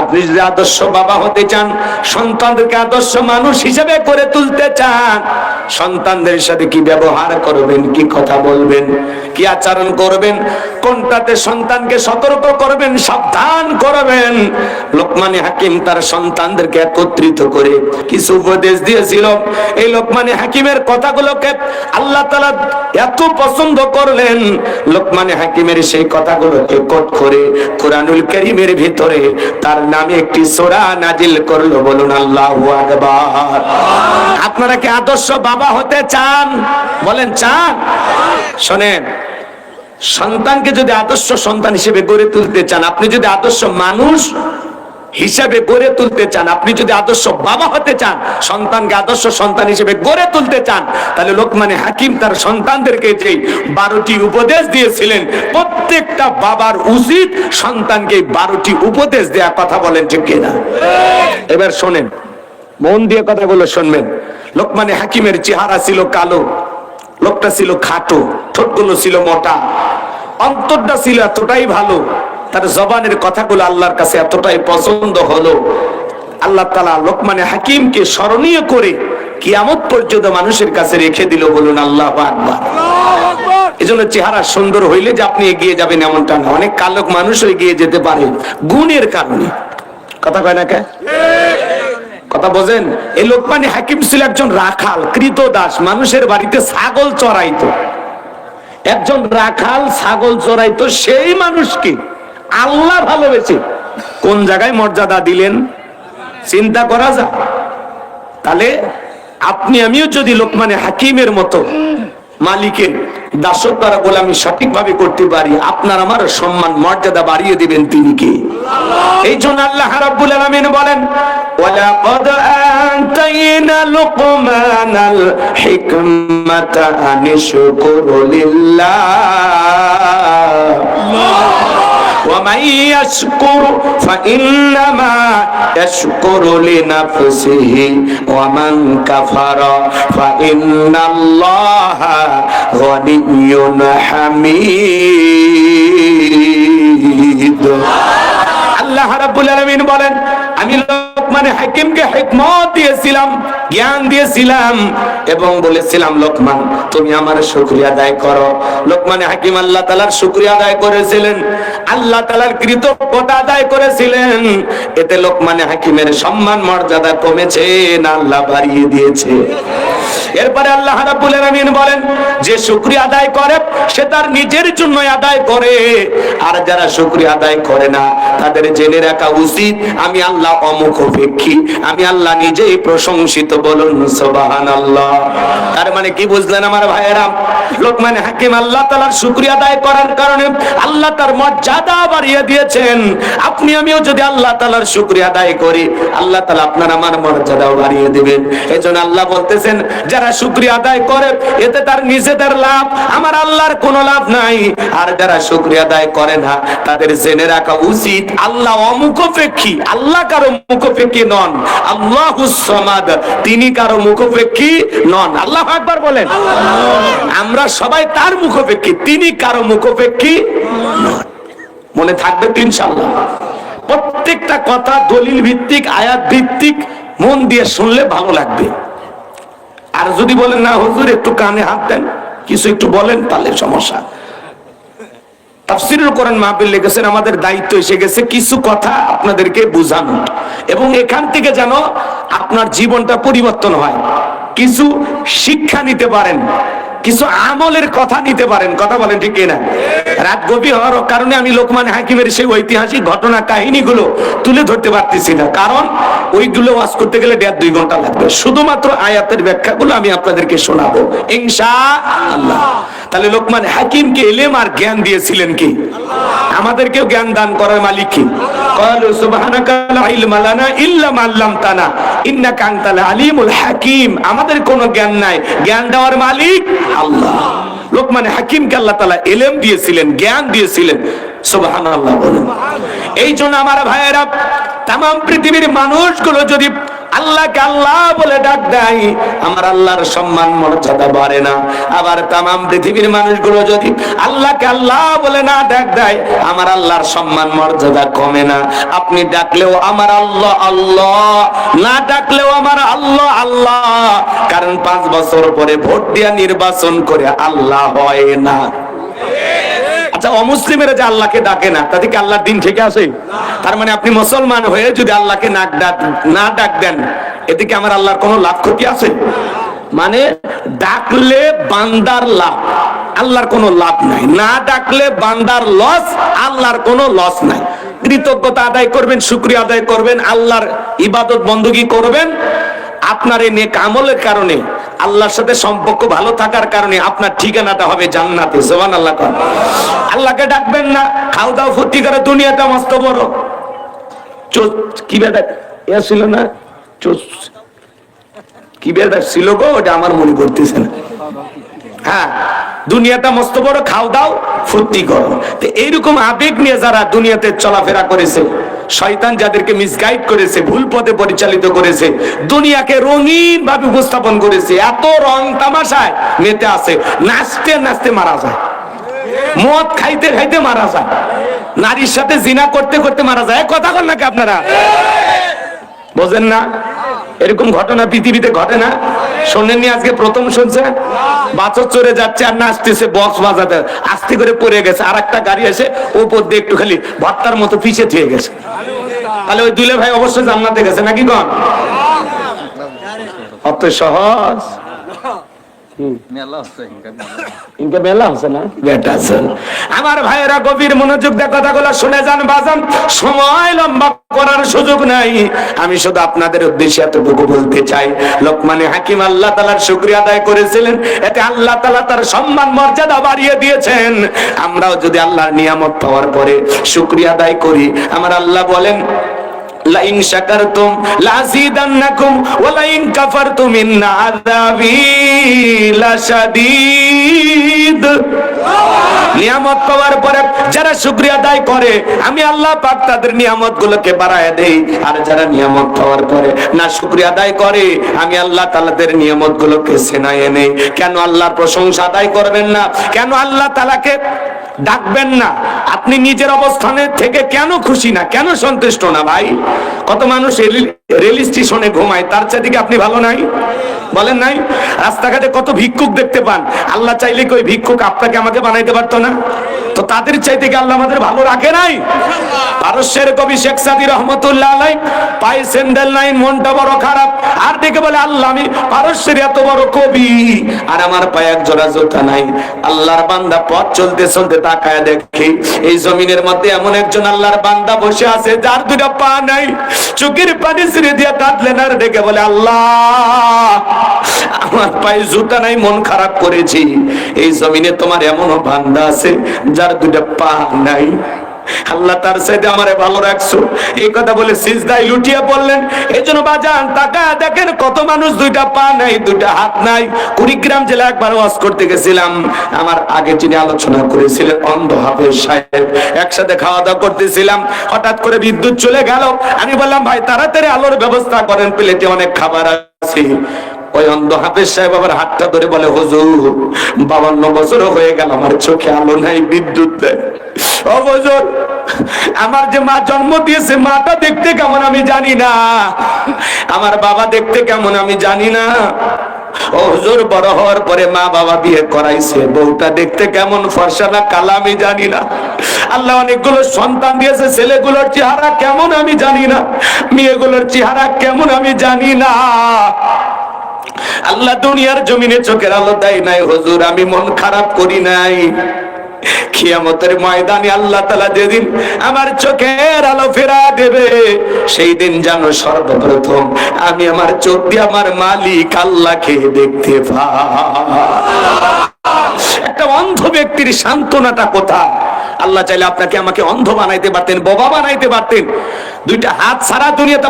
আপনি যদি আদর্শ বাবা হতে চান, সন্তানদেরকে আদর্শ মানুষ হিসেবে করে তুলতে চান, সন্তানদের সাথে কি ব্যবহার করবেন, কি কথা বলবেন, কি আচরণ করবেন, কোনটাতে সন্তানকে সতর্ক করবেন, সাবধান করবেন? লোকমানে হাকিম তার সন্তানদেরকে একত্রিত করে কিছু উপদেশ দিয়েছিল। এই লোকমানে হাকিমের কথাগুলোকে আল্লাহ তালা এত পছন্দ করলেন। লোকমানে হাকিমের সেই কথাগুলোকে কোট করে কোরআনুল করিমের ভিতরে তার নামে একটি সোরা নাজিল করল, বলুন আল্লাহ আপনারা কি আদর্শ বাবা হতে চান? বলেন, চান। শোনেন, সন্তানকে যদি আদর্শ সন্তান হিসেবে গড়ে তুলতে চান, আপনি যদি আদর্শ মানুষ হিসাবে গড়ে তুলতে চান। আপনি যদি আদর্শ বাবা হতে চান, সন্তানকে আদর্শ সন্তান হিসেবে গড়ে তুলতে চান, তাহলে লোকমানে হাকিম তার সন্তানদেরকে যে বারোটি উপদেশ দিয়েছিলেন, প্রত্যেকটা বাবার উচিত সন্তানকে বারোটি উপদেশ দেয়া। কথা বলেন ঠিক কিনা? এবার শোনেন, মন দিয়ে কথাগুলো শুনবেন। লোকমানে হাকিমের চেহারা ছিল কালো, লোকটা ছিল খাটো, ঠোঁটগুলো ছিল মোটা, অন্তরটা ছিল এতটাই ভালো তার জবানের কথাগুলো আল্লাহর কাছে এতটাই পছন্দ হলো। আল্লাহ তালা লোকমানে হাকিমকে স্মরণীয় করে কিয়ামত পর্যন্ত মানুষের কাছে রেখে দিল বলুন আল্লাহ আকবার। এই জন্য চেহারা সুন্দর হইলে যে আপনি এগিয়ে যাবেন এমনটা না। অনেক কালক মানুষ এগিয়ে যেতে পারে গুণের কারণে। কথা কয় না কে? কথা বোঝেন? এই লোকমানি হাকিম ছিল একজন রাখাল কৃত দাস মানুষের বাড়িতে ছাগল চড়াইতো। একজন রাখাল ছাগল চড়াইতো সেই মানুষকে আল্লাহ ভালোবেসে। কোন জায়গায় মর্যাদা দিলেন? চিন্তা করা যায় তাহলে আপনি আমিও যদি লোকমানে হাকিমের মতো মালিকের দাসত্ব আর গোলামি সঠিকভাবে করতে পারি, আপনার আমার সম্মান, মর্যাদা বাড়িয়ে দিবেন তিনি কে? এই জন্য আল্লাহ রাব্বুল আলামিন বলেন, ওয়ালাকাদ আতাইনা লুকমানাল হিকমাতা আনিশকুরু লিল্লাহ ومن يشكر فإنما يشكر لنفسه ومن كفر فإن الله غني حميد আল্লাহ রাব্বুল আলামিন বলেন আমি লোকমানে হাকিমকে হিকমত দিয়েছিলাম জ্ঞান দিয়েছিলাম এবং বলেছিলাম লোকমান তুমি আমার শুকরিয়া আদায় করো লোকমানে হাকিম আল্লাহ তাআলার শুকরিয়া আদায় করেছিলেন আল্লাহ তালার কৃতজ্ঞতা আদায় করেছিলেন। এতে লোকমানে হাকিমের সম্মান মর্যাদা কমেছে না আল্লাহ বাড়িয়ে দিয়েছে। এরপরে আল্লাহ রাব্বুল আলামিন বলেন, যে শুকরিয়া আদায় করে, সে তার নিজের জন্য আদায় করে। আর যারা শুকরিয়া আদায় করে না, তাদের জেনে রাখা উচিত, আমি আল্লাহ অমুখ অপেক্ষী, আমি আল্লাহ নিজেই প্রশংসিত বলুন, সুবহানাল্লাহ। তার মানে কি বুঝলেন আমার ভাইয়েরা? লোকমান হাকিম আল্লাহ তাআলার শুকরিয়া আদায় করার কারণে আল্লাহ তার মর্যাদা বাড়িয়ে দিয়েছেন। আপনি, আমিও যদি আল্লাহ তাআলার শুকরিয়া আদায় করি, আল্লাহ তাআলা আপনার আমার মর্যাদাও বাড়িয়ে দিবেন। এজন্য আল্লাহ বলতেছেন, যারা শুকরিয়া আদায় করে, এতে তার নিজেদের লাভ, আমার আল্লাহর কোনো লাভ নাই। আর যারা শুকরিয়া আদায় করে না, তাদের জেনে রাখা উচিত, আল্লাহ অমুখপেক্ষী, আল্লাহ কারও মুখপেক্ষী নন। আল্লাহ সমাদ, তিনি কারও মুখপেক্ষী নন। আল্লাহ একবার বলেন। আমরা সবাই তার মুখপেক্ষী, তিনি কারও মুখপেক্ষী নন। মনে থাকবে তো ইনশাল্লাহ প্রত্যেকটা কথা দলিল ভিত্তিক, আয়াত ভিত্তিক, মন দিয়ে শুনলে ভালো লাগবে। আর যদি বলেন, না, হুজুর, একটু কানে হাত দেন, কিছু একটু বলেন, তাহলে সমস্যা। আমাদের দায়িত্ব এসে গেছে কিছু কথা আপনাদেরকে বোঝানো এবং এখান থেকে যেন আপনার জীবনটা পরিবর্তন হয়। কিছু শিক্ষা নিতে পারেন, কিছু আমলের কথা নিতে পারেন। কথা বলেন ঠিক না রাত গভীর হওয়ার কারণে আমি লোকমান হাকিমের সেই ঐতিহাসিক ঘটনা কাহিনীগুলো তুলে ধরতে পারতেছি না। কারণ ওইগুলো ওয়াজ করতে গেলে দেড় দুই ঘন্টা লাগবে শুধুমাত্র আয়াতের ব্যাখ্যাগুলো আমি আপনাদেরকে শোনাবো ইনশা আল্লাহ তাহলে লোকমান হাকিমকে এলেম আর জ্ঞান দিয়েছিলেন কি আমাদেরকেও জ্ঞান দান করার মালিক কি قالوا سبحانك لا علم لنا الا ما علمتنا انك انت العليم الحكيم আমাদের কোনো জ্ঞান নাই জ্ঞান দেওয়ার মালিক আল্লাহ লোকমান হাকিমকে আল্লাহ তাআলা ইলম দিয়েছিলেন জ্ঞান দিয়েছিলেন সুবহানাল্লাহ বলুন এই জন্য আমার ভাইয়েরা তাম পৃথিবীর মানুষগুলো যদি আল্লাহকে আল্লাহ বলে ডাক দেয়, আমার আল্লাহর সম্মান, মর্যাদা বাড়ে না। আবার তাম পৃথিবীর মানুষগুলো যদি আল্লাহকে আল্লাহ বলে না ডাক দেয়, আমার আল্লাহর সম্মান, মর্যাদা কমে না। আপনি ডাকলেও আমার আল্লাহ আল্লাহ। না ডাকলেও আমার আল্লাহ আল্লাহ। কারণ পাঁচ বছর পরে ভোট দিয়া নির্বাচন করে আল্লাহ হয় না। আচ্ছা অমুসলিমেরা যে আল্লাহকে ডাকে না কি আল্লাহর দিন ঠিক আছে? তার মানে আপনি মুসলমান হয়ে যদি আল্লাহকে ডাক, না ডাক দেন, এতে কি আমার আল্লাহর কোনো লাভ ক্ষতি আছে? মানে ডাকলে বান্দার লাভ, আল্লাহর কোনো লাভ নাই। না ডাকলে বান্দার লস আল্লাহর কোনো লস নাই। কৃতজ্ঞতা আদায় করবেন, শুক্রিয়া আদায় করবেন, আল্লাহর ইবাদত বন্দী করবেন। আপনার এই নেক আমলের কারণে আল্লাহর সাথে সম্পর্ক ভালো থাকার কারণে আপনার ঠিকানাটা হবে জান্নাতে জবান আল্লাহ আল্লাহকে ডাকবেন না, খাও দাও, ফুর্তি করে, দুনিয়াটা মস্ত বড়। কি বেটা এ ছিল না? কি বেটা ছিল গো? ওটা আমার মনে করতেছে না। হ্যাঁ দুনিয়াটা মস্ত বড়, খাও দাও, ফুর্তি করো। তো এইরকম আবেগ নিয়ে যারা দুনিয়াতে চলাফেরা করেছে শয়তান যাদেরকে মিসগাইড করেছে, ভুল পথে পরিচালিত করেছে, দুনিয়াকে রঙিন ভাবে উপস্থাপন করেছে, এত রং তামাশায় মেতে আছে, নাচতে নাচতে মারা যায়। মদ খাইতে খাইতে মারা যায়। নারীর সাথে জিনা করতে করতে মারা যায়। কথা বল নাকি আপনারা? বোঝেন না? এরকম ঘটনা পৃথিবীতে ঘটে না। শোনেননি আজকে প্রথম শুনছে? বাছর চড়ে যাচ্ছে আর নাচতেছে বক্স বাজাতে। আস্তে করে পড়ে গেছে। আর একটা গাড়ি এসে ওপর দিয়ে একটু খালি ভত্তার মতো পিছিয়ে থেকে গেছে। তাহলে ওই দুলে ভাই অবশ্যই জান্নাতে গেছে নাকি কন অত সহজ ইনকে মেলা হচ্ছে না বেটা আছে। আমার ভাইয়েরা গভীর মনোযোগ দিয়ে কথাগুলো শুনে যান বাজান। সময় লম্বা করার সুযোগ নাই। আমি শুধু আপনাদের উদ্দেশ্যে এতটুকু বলতে চাই। লোকমানে হাকিম আল্লাহ তালার শুক্রিয়া আদায় করেছিলেন। এতে আল্লাহ তালা তার সম্মান মর্যাদা বাড়িয়ে দিয়েছেন। আমরাও যদি আল্লাহর নিয়ামত পাওয়ার পরে শুক্রিয়া আদায় করি আমার আল্লাহ বলেন লাইন শাকারতুম লাযিদান্নাকুম ওয়া লাইন নিয়ামত পাওয়ার পরে যারা করে, আমি আল্লাহ পাক তাদের নিয়ামত গুলোকে বাড়ায় দেই। আর যারা নিয়ামত পাওয়ার পরে না শুকরিয়া করে, আমি আল্লাহ তাআলাদের নিয়ামত গুলোকে সেনায় নেই কেন আল্লাহর প্রশংসা আদায় করবেন না? কেন আল্লাহ তাআলাকে ডাকবেন না। আপনি নিজের অবস্থানে থেকে কেন খুশি না? কেন সন্তুষ্ট না ভাই? কত মানুষ রেল- স্টেশনে ঘুমায়, তার চারদিকে আপনি ভালো নাই? বলেন নাই? রাস্তাঘাটে কত ভিক্ষুক দেখতে পান। আল্লাহ চাইলে কি ওই ভিক্ষুক আপনাকে আমাকে বানাইতে পারতো না? তো তাদের চাইতে কি আল্লাহ আমাদের ভালো রাখে নাই? পারস্যের কবি শেখ সাদি রহমতুল্লাহ আলাই পায়ে স্যান্ডেল নাই, মনটা বড় খারাপ। আর দেখে বলে, আল্লাহ আমি পারস্যের এত বড় কবি, আর আমার পায়ে এক জোড়া জুতা নাই। আল্লাহর বান্দা পথ চলতে চলতে তাকায় দেখি, এই জমিনের মধ্যে এমন একজন আল্লাহর বান্দা বসে আছে, যার দুটা পা নাই। চোখের পানি ছিঁড়ে দিয়ে কাঁদলেন, আর ডেকে বলে, আল্লাহ আমার পায়ে জুতা নাই, মন খারাপ করেছি। এই জমিনে তোমার এমনও বান্দা আছে, যার দুটা পা নাই। আল্লাহ তার সাথে আমারে ভালো রাখছো। এই কথা বলে সিজদাই লুটিয়ে পড়লেন। এই বাজান টাকা দেখেন কত মানুষ দুইটা পা নাই, দুইটা হাত নাই। কুড়িগ্রাম জেলা একবার ওয়াজ করতে গেছিলাম। আমার আগে যিনি আলোচনা করেছিলেন, অন্ধ হাফেজ সাহেব, একসাথে খাওয়া দাওয়া করতেছিলাম। হঠাৎ করে বিদ্যুৎ চলে গেল। আমি বললাম, ভাই, তাড়াতাড়ি আলোর ব্যবস্থা করেন, প্লেটে অনেক খাবার আছে। ওই অন্ধ হাফেজ সাহেব আবার হাতটা ধরে বলে, হুজুর, বাবান্ন বছর হয়ে গেল, আমার চোখে আলো নাই, বিদ্যুৎ আমার যে মা জন্ম দিয়েছে, মাটা দেখতে কেমন আমি জানি না। আমার বাবা দেখতে কেমন আমি জানি না। ও হুজুর, বড় হওয়ার পরে মা বাবা বিয়ে করাইছে, বউটা দেখতে কেমন ফর্সা না কালা আমি জানি না। আল্লাহ অনেকগুলো সন্তান দিয়েছে, ছেলেগুলোর চেহারা কেমন আমি জানি না। মেয়েগুলোর চেহারা কেমন আমি জানি না। আল্লাহ দুনিয়ার জমিনে চোখের আলো দেয় নাই, হুজুর, আমি মন খারাপ করি নাই। খিয়ামতের ময়দানে আল্লাহ তালা যেদিন আমার চোখের আলো ফেরা দেবে, সেই দিন জানো সর্বপ্রথম আমি আমার চোখ দিয়ে আমার মালিক আল্লাহকে দেখতে পাই। একটা অন্ধ ব্যক্তির সান্ত্বনাটা কোথায়? আল্লাহ চাইলে আপনাকে আমাকে অন্ধ বানাইতে পারতেন, বোবা বানাইতে পারতেন। দুইটা হাত সারা দুনিয়াতে